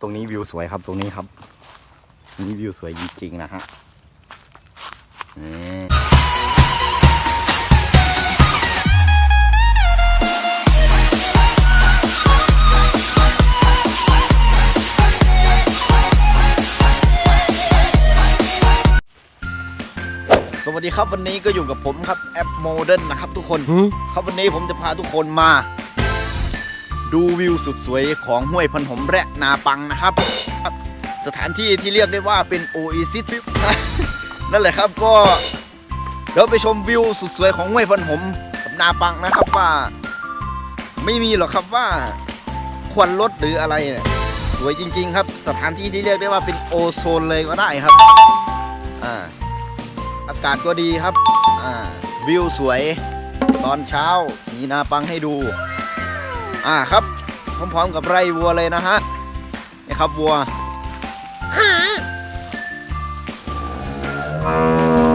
ตรงนี้วิวสวยครับตรงนี้ครับตรงนี้วิวสวยจริงๆนะฮะนี่สวัสดีครับวันนี้ก็อยู่กับผมครับแอปโมเดิร์นนะครับทุกคน ครับวันนี้ผมจะพาทุกคนมา ดูวิวสุดสวยของห้วยพันหมและนาปังนะครับ สถานที่ที่เรียกได้ว่าเป็นโอเอซิสนั่นแหละครับก็เดี๋ยวไปชมวิวสุดสวยของห้วยพันหมกับนาปังนะครับว่า ไม่มีหรอกครับว่าควันรถหรืออะไรเนี่ยสวยจริง ๆ ครับ สถานที่ที่เรียกได้ว่าเป็นโอโซนเลยก็ได้ครับอ่าอากาศก็ดีครับอ่าวิวสวย ตอนเช้ามีนาปังให้ดู อ่าครับพร้อมๆกับไร่วัวเลยนะฮะนี่ครับวัว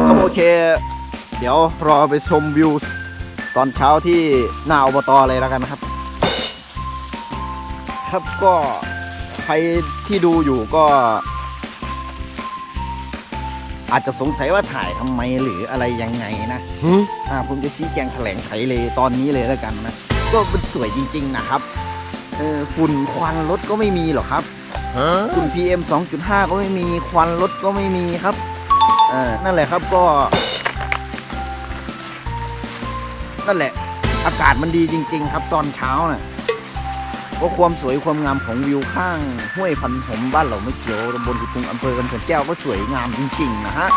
ครับโอเค เดี๋ยวรอไปชมวิวตอนเช้าที่หน้าอบตเลยแล้วกันนะครับ ครับก็ใครที่ดูอยู่ก็ อาจจะสงสัยว่าถ่ายทำไมหรืออะไรยังไงนะอ่าผมจะชี้แจงแถลงไขเลยตอนนี้เลยแล้วกันนะ ก็มันสวยจริง ๆ นะครับเออฝุ่นควันรถก็ไม่มีหรอกครับฝุ่น PM 2.5 ก็ไม่มีควันรถก็ไม่มีครับเออนั่นแหละครับก็ นั่นแหละ อากาศมันดีจริง ๆ ครับ ตอนเช้าน่ะก็ความสวยความงามของวิวข้างห้วยพันหมบ้านเหล่าไม่เขียวตำบลสุทุงอำเภอกำแพงแก้วก็สวยงามจริงๆนะฮะ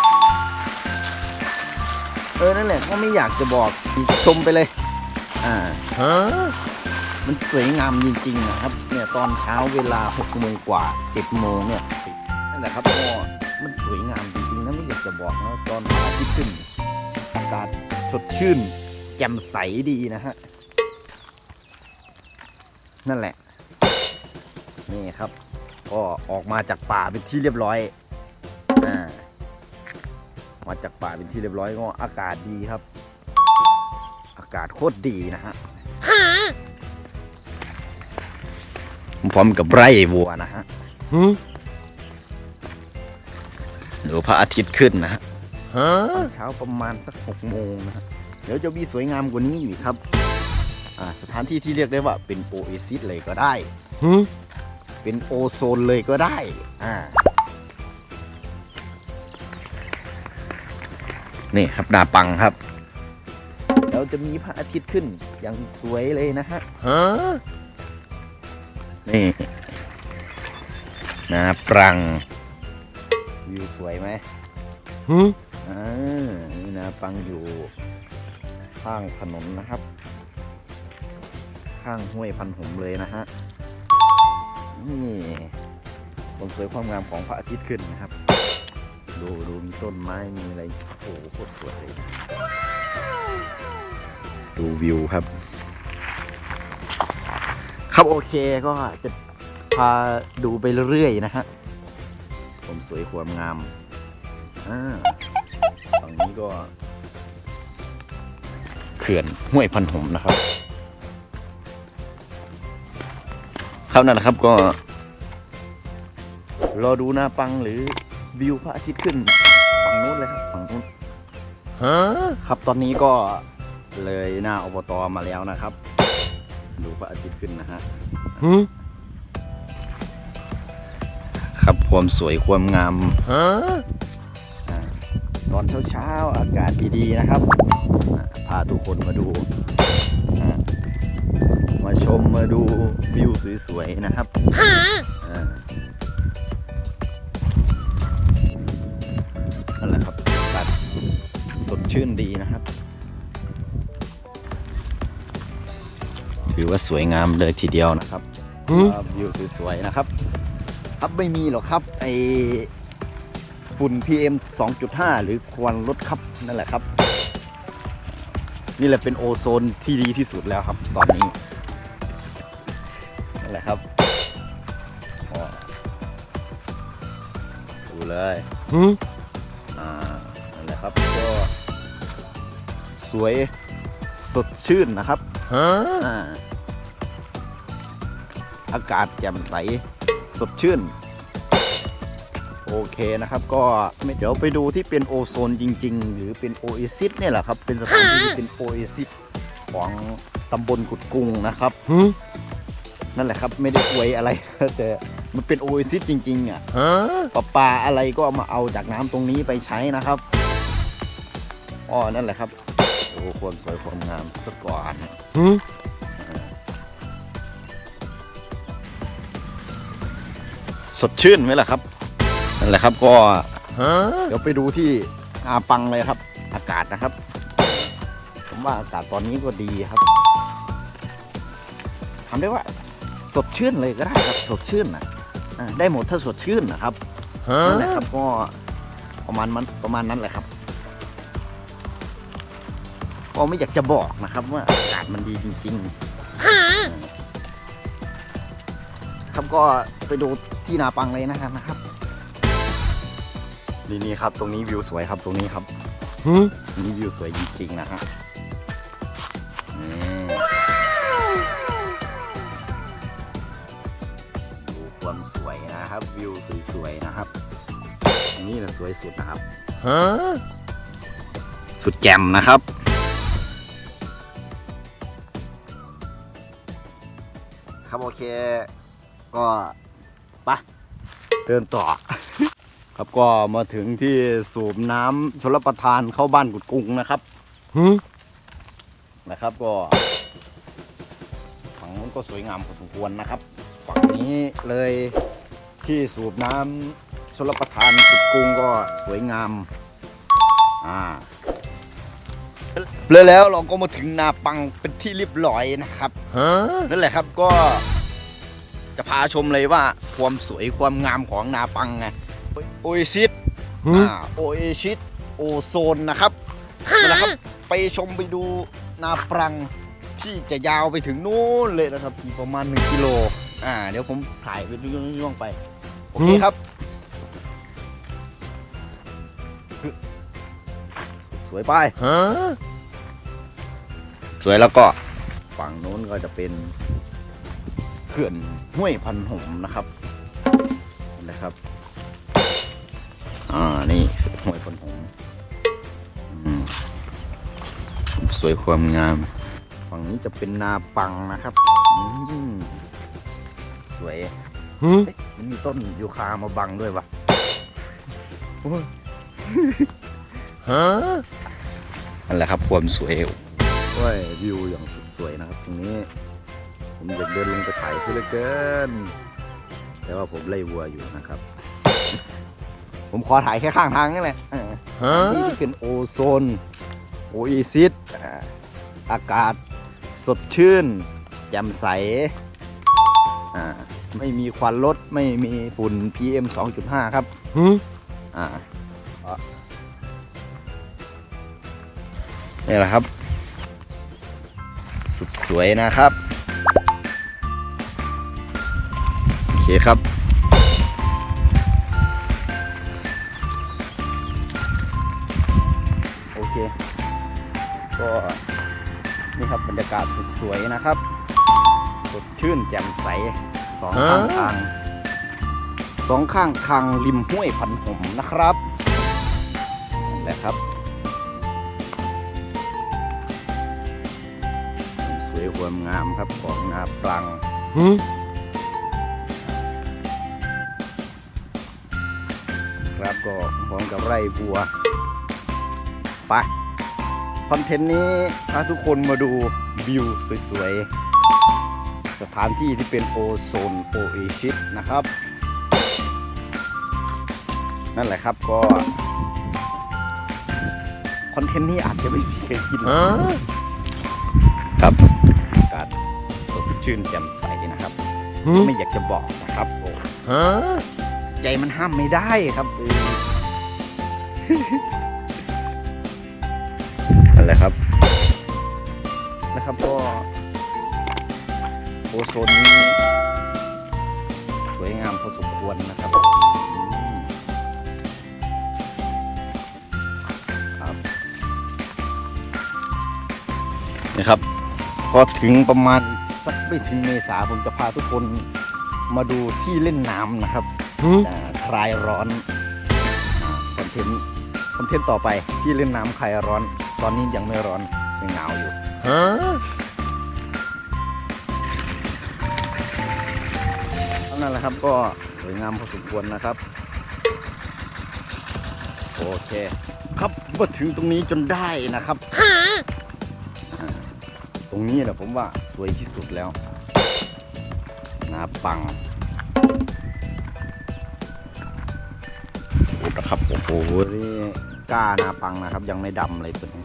เออนั่นแหละก็ไม่อยากจะบอกชมไปเลย อ่ามันสวยงามจริงๆนะครับ เนี่ยตอนเช้าเวลา6โมงกว่า7โมงเนี่ยนั่นแหละครับก็มันสวยงามจริงๆนะไม่อยากจะบอกนะตอนพระอาทิตย์ขึ้นอากาศสดชื่น แจ่มใสดีนะฮะนั่นแหละ นี่ครับ ก็ออกมาจากป่าเป็นที่เรียบร้อยอ่ามาจากป่าเป็นที่เรียบร้อยก็อากาศดีครับ อากาศโคตรดีนะฮะพร้อมกับไร่วัวนะฮะดูพระอาทิตย์ขึ้นนะฮะตอนเช้าประมาณสักหกโมงนะฮะเดี๋ยวจะมีสวยงามกว่านี้อีกครับอ่าสถานที่ที่เรียกได้ว่าเป็นโอเอซิสเลยก็ได้เป็นโอโซนเลยก็ได้ อ่า นี่ครับนาปังครับ เราจะมีพระอาทิตย์ขึ้นอย่างสวยเลยนะฮะนี่นาปรัง วิวสวยไหมอ่านี่นาปังอยู่ ข้างถนนนะครับ ข้างห้วยพันหมเลยนะฮะ นี่ความสวยความงามของพระอาทิตย์ขึ้นนะครับ ดูดูมีต้นไม้มีอะไร โอ้โหโคตรสวยเลย ดูวิวครับ ครับโอเคก็จะพาดูไปเรื่อยๆนะฮะผมสวยความงามอ่าฝั่งนี้ก็ เขื่อนห้วยพันหมนะครับ ครับนั่นแหละครับก็ รอดูหน้าปังหรือวิวพระอาทิตย์ขึ้น ฝั่งนู้นเลยครับ ฝั่งนู้น ครับตอนนี้ก็ เลยหน้าอบตมาแล้วนะครับ ดูพระอาทิตย์ขึ้นนะฮะครับความสวยความงามอ่าตอนเช้าๆอากาศดีๆนะครับอ่าพาทุกคนมาดูอ่ามาชมมาดูวิวสวยๆนะครับอ่านั่นแหละครับอากาศสดชื่นดีนะครับ ถือว่าสวยงามเลยทีเดียวนะครับว่าวิวสวยๆนะครับครับไม่มีหรอกครับไอฝุ่น PM 2.5 หรือควันรถครับนั่นแหละครับ นี่แหละเป็นโอโซนที่ดีที่สุดแล้วครับตอนนี้นั่นแหละครับอ๋อดูเลยอ่านั่นแหละครับก็สวยสดชื่นนะครับอ่า อากาศแจ่มใสสดชื่น โอเคนะครับ ก็เดี๋ยวไปดูที่เป็นโอโซนจริง ๆ หรือเป็นโอเอซิสเนี่ยแหละครับ เป็นสถานที่ที่เป็นโอเอซิสของตำบลกุดกุงนะครับนั่นแหละครับไม่ได้อวยอะไรแต่มันเป็นโอเอซิสจริง ๆ อะปลาปลาอะไรก็เอามาเอาจากน้ำตรงนี้ไปใช้นะครับอ๋อนั่นแหละครับโอ้ความสวยความงามสกก่อน สดชื่นไหมล่ะครับนั่นแหละครับก็เดี๋ยวไปดูที่อาปังเลยครับ อากาศนะครับ ผมว่าอากาศตอนนี้ก็ดีครับทำได้ว่าสดชื่นเลยก็ได้ครับสดชื่นนะอ่าได้หมดถ้าสดชื่นนะครับนั่นแหละครับก็ประมาณมันประมาณนั้นแหละครับก็ไม่อยากจะบอกนะครับ ว่าอากาศมันดีจริงๆ ครับก็ไปดูที่นาปังเลยนะครับนะครับนี่นี่ครับ ตรงนี้วิวสวยครับตรงนี้ครับนี่วิวสวยจริงๆนะฮะนี่ดูความสวยนะครับ วิวสวยๆนะครับอันนี่แหละสวยสุดนะครับสุดแจ่มนะครับครับโอเค ก็ไปะเดินต่อ ครับก็มาถึงที่สูบน้ำชลประทานเข้าบ้านกุดกุงนะครับนะครับก็ฝั่งนู้นก็สวยงามพอสมควรนะครับ ฝั่งนี้เลยที่สูบน้ำชลประทานกุดกุงก็สวยงาม อ่าเลยแล้วเราก็มาถึงนาปังเป็นที่เรียบร้อยนะครับนั่นแหละครับก็ จะพาชมเลยว่าความสวยความงามของนาปังไงโอเอซิสอ่าโอเอซิสโอโซนนะครับนั่นแหละครับ ไปชมไปดูนาปรังที่จะยาวไปถึงนู้นเลยนะครับอีกประมาณ 1 กิโลอ่า เดี๋ยวผมถ่ายไปย่องๆไป โอเคครับ สวยไปสวยแล้วก็ฝั่งโน้นก็จะเป็นเขื่อนห้วยพันหมนะครับนะครับอ่านี่คือห้วยพันหมอืมสวยความงาม ฝั่งนี้จะเป็นนาปังนะครับอืมสวยเฮ้ยมันมีต้นยูคามาบังด้วยวะโอ้ยนั่นแหละครับความสวยโอ้ยวิวอย่างสุดสวยนะครับ ตรงนี้ ผมอยากเดินลงไปถ่ายเพื่อเหลือเกิน แต่ว่าผมไล่วัวอยู่นะครับ ผมขอถ่ายแค่ข้างทางนี่แหละเออนี่เป็นโอโซน โอเอซิสอ่าอากาศสดชื่นแจ่มใสอ่าไม่มีควันรถ ไม่มีฝุ่น PM 2.5 ครับอ่าอะนี่แหละครับ สุดสวยนะครับ เคครับโอเค ก็นี่ครับบรรยากาศสุดสวยนะครับสดชื่นแจ่มใสสองข้างทางสองข้างทางริมห้วยพันหมนะครับนั่นแหละครับความสวยความงามครับของนาปรัง ครับก็พร้อมกับไร่บัว ไป คอนเทนต์นี้พาทุกคนมาดูวิวสวยๆ สถานที่ที่เป็นโอโซนโอเอชิสนะครับ นั่นแหละครับก็ คอนเทนต์นี้อาจจะไม่มีใครกินครับอากาศสดชื่นแจ่มใสนะครับ ไม่อยากจะบอกนะครับโอ้ใจมันห้ามไม่ได้ครับเออ นั่นแหละครับ นะครับก็โอโซนนี้สวยงามพอสมควรนะครับอืมครับนี่ครับพอถึงประมาณสักไม่ถึงเมษาผมจะพาทุกคนมาดูที่เล่นน้ำนะครับอ่าคลายร้อนอ่าคอนเทนต์ คอนเทนต์ต่อไปที่เล่นน้ำคลายร้อน ตอนนี้ยังไม่ร้อนยังหนาวอยู่นั่นแหละครับก็สวยงามพอสมควรนะครับ โอเค ครับมาถึงตรงนี้จนได้นะครับตรงนี้แหละผมว่าสวยที่สุดแล้วนาปัง โอ้โหนี่กล้านาปังนะครับ ยังไม่ดำเลยตัวนี้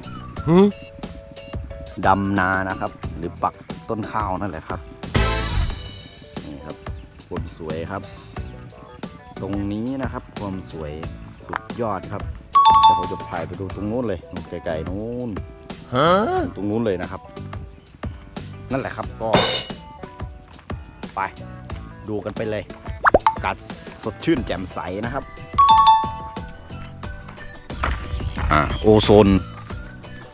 ดำนานะครับ หรือปักต้นข้าวนั่นแหละครับนี่ครับความสวยครับ ตรงนี้นะครับความสวยสุดยอดครับเดี๋ยวผมจะพายไปดูตรงนู้นเลยนู่นไกลๆนู้นตรงนู้นเลยนะครับ นั่นแหละครับก็ ไป ดูกันไปเลยอากาศสดชื่นแจ่มใสนะครับ อ่าโอโซน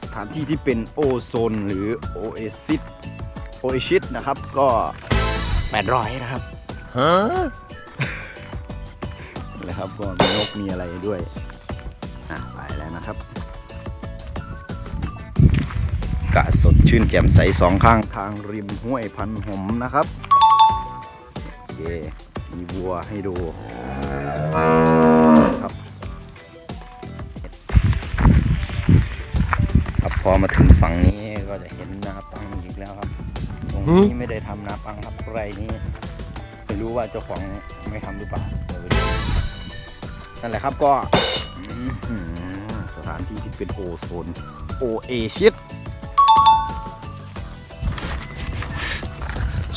สถานที่ที่เป็นโอโซนหรือโอเอซิสโอเอชิสนะครับก็ 800 นะครับฮะเลยครับก็มีนกมีอะไรด้วยอะไปแล้วนะครับอากาศสดชื่นแจ่มใสสองข้างทางริมห้วยพันหมนะครับโอเคมีวัวให้ดู อมาถึงฝั่งนี้ก็จะเห็นนาปังอีกแล้วครับ ตรงนี้ไม่ได้ทำนาปังครับไรนี้ไม่รู้ว่าเจ้าของไม่ทำหรือเปล่าเดี๋ยวไปดูนั่นแหละครับก็อื้อหือสถานที่ที่เป็นโอโซนโอเอชิส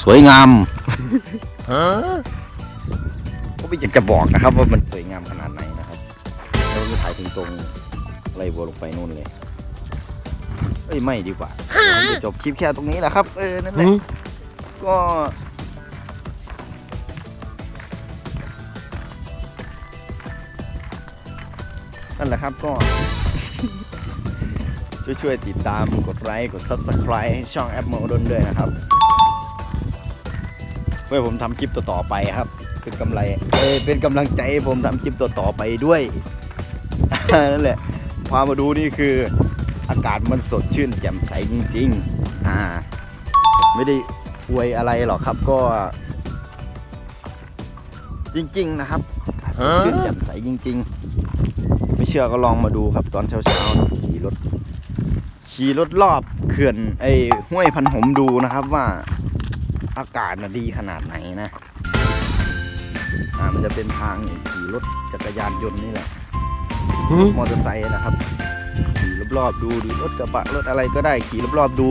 สวยงามก็ไม่อยากจะบอกนะครับว่ามันสวยงามขนาดไหนนะครับเราจะถ่ายถึงตรงไล่วัวลงไปนู่นเลย เอ้ยไม่ดีกว่าเดี๋ยวผมจะจบคลิปแค่ตรงนี้แหละครับ เออนั่นแหละก็นั่นแหละครับก็ช่วยๆติดตามกดไลค์กด subscribe ให้ช่องแอปโมดนด้วยนะครับ เพื่อผมทำคลิปต่อๆไปครับ เป็นกำไรเอ้ยเป็นกำลังใจให้ผมทำคลิปต่อๆไปด้วยนั่นแหละพามาดูนี่คือ อากาศมันสดชื่นแจ่มใสจริงๆ อ่า ไม่ได้อวยอะไรหรอกครับก็ จริงๆนะครับอากาศสดชื่นแจ่มใสจริง ๆ ไม่เชื่อก็ลองมาดูครับ ตอนเช้าๆขี่รถขี่รถรอบเขื่อนไอ้ห้วยพันหมดูนะครับว่าอากาศน่ะดีขนาดไหนนะ อ่ามันจะเป็นทางอย่างขี่รถจักรยานยนต์นี่แหละมอเตอร์ไซค์นะครับขี่ รอบๆดูหรือรถกระบะรถอะไรก็ได้ขี่รอบๆดู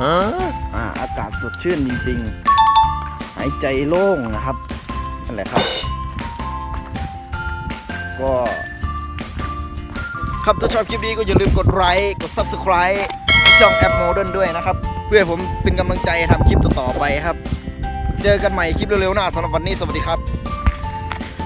อ่าอากาศสดชื่นจริงๆ หายใจโล่งนะครับนั่นแหละครับ ก็ครับถ้าชอบคลิปนี้ก็อย่าลืมกดไลค์กด Subscribe ช่องแอปโมเดิร์นด้วยนะครับ เพื่อให้ผมเป็นกำลังใจทำคลิปต่อๆไปครับ เจอกันใหม่คลิปเร็วๆหน้าสำหรับวันนี้สวัสดีครับ